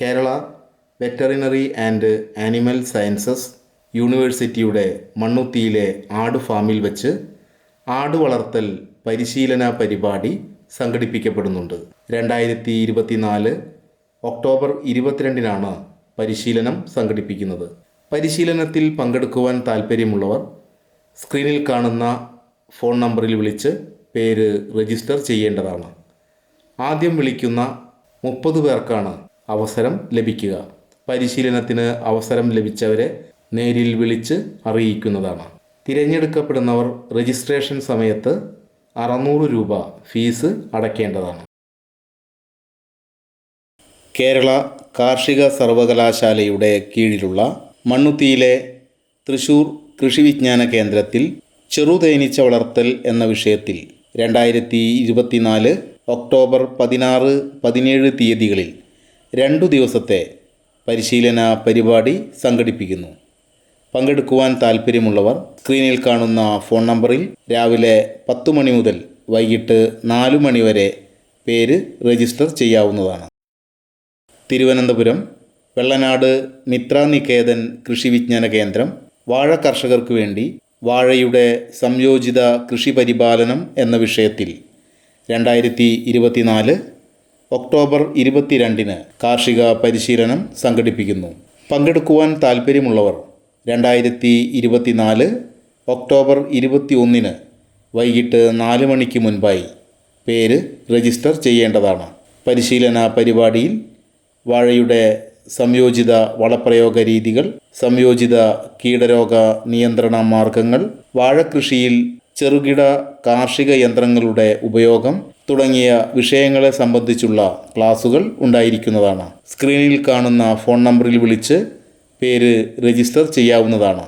Kerala veterinary and animal sciences യൂണിവേഴ്സിറ്റിയുടെ മണ്ണുത്തിയിലെ ആട് ഫാമിൽ വെച്ച് ആട് വളർത്തൽ പരിശീലന പരിപാടി സംഘടിപ്പിക്കപ്പെടുന്നുണ്ട്. രണ്ടായിരത്തി ഇരുപത്തിനാല് ഒക്ടോബർ ഇരുപത്തിരണ്ടിനാണ് പരിശീലനം സംഘടിപ്പിക്കുന്നത്. പരിശീലനത്തിൽ പങ്കെടുക്കുവാൻ താൽപ്പര്യമുള്ളവർ സ്ക്രീനിൽ കാണുന്ന ഫോൺ നമ്പറിൽ വിളിച്ച് പേര് രജിസ്റ്റർ ചെയ്യേണ്ടതാണ്. ആദ്യം വിളിക്കുന്ന മുപ്പത് പേർക്കാണ് അവസരം ലഭിക്കുക. പരിശീലനത്തിന് അവസരം ലഭിച്ചവരെ നേരിൽ വിളിച്ച് അറിയിക്കുന്നതാണ്. തിരഞ്ഞെടുക്കപ്പെടുന്നവർ രജിസ്ട്രേഷൻ സമയത്ത് അറുന്നൂറ് രൂപ ഫീസ് അടയ്ക്കേണ്ടതാണ് കേരള കാർഷിക സർവകലാശാലയുടെ കീഴിലുള്ള മണ്ണുത്തിയിലെ തൃശൂർ കൃഷി വിജ്ഞാന കേന്ദ്രത്തിൽ ചെറുതേനീച്ച വളർത്തൽ എന്ന വിഷയത്തിൽ രണ്ടായിരത്തി ഇരുപത്തിനാല് ഒക്ടോബർ പതിനാറ് പതിനേഴ് തീയതികളിൽ രണ്ടു ദിവസത്തെ പരിശീലന പരിപാടി സംഘടിപ്പിക്കുന്നു. പങ്കെടുക്കുവാൻ താൽപ്പര്യമുള്ളവർ സ്ക്രീനിൽ കാണുന്ന ഫോൺ നമ്പറിൽ രാവിലെ പത്ത് മണി മുതൽ വൈകിട്ട് നാലു മണി വരെ പേര് രജിസ്റ്റർ ചെയ്യാവുന്നതാണ്. തിരുവനന്തപുരം വെള്ളനാട് മിത്രാനികേതൻ കൃഷി വിജ്ഞാന കേന്ദ്രം വാഴ കർഷകർക്ക് വേണ്ടി വാഴയുടെ സംയോജിത കൃഷി പരിപാലനം എന്ന വിഷയത്തിൽ രണ്ടായിരത്തി ഇരുപത്തിനാല് ഒക്ടോബർ ഇരുപത്തിരണ്ടിന് കാർഷിക പരിശീലനം സംഘടിപ്പിക്കുന്നു. പങ്കെടുക്കുവാൻ താൽപ്പര്യമുള്ളവർ രണ്ടായിരത്തി ഇരുപത്തിനാല് ഒക്ടോബർ ഇരുപത്തി ഒന്നിന് വൈകിട്ട് നാല് മണിക്ക് മുൻപായി പേര് രജിസ്റ്റർ ചെയ്യേണ്ടതാണ്. പരിശീലന പരിപാടിയിൽ വാഴയുടെ സംയോജിത വളപ്രയോഗ രീതികൾ സംയോജിത കീടരോഗ നിയന്ത്രണ മാർഗങ്ങൾ വാഴകൃഷിയിൽ ചെറുകിട കാർഷിക യന്ത്രങ്ങളുടെ ഉപയോഗം തുടങ്ങിയ വിഷയങ്ങളെ സംബന്ധിച്ചുള്ള ക്ലാസുകൾ ഉണ്ടായിരിക്കുന്നതാണ്. സ്ക്രീനിൽ കാണുന്ന ഫോൺ നമ്പറിൽ വിളിച്ച് പേര് രജിസ്റ്റർ ചെയ്യാവുന്നതാണ്.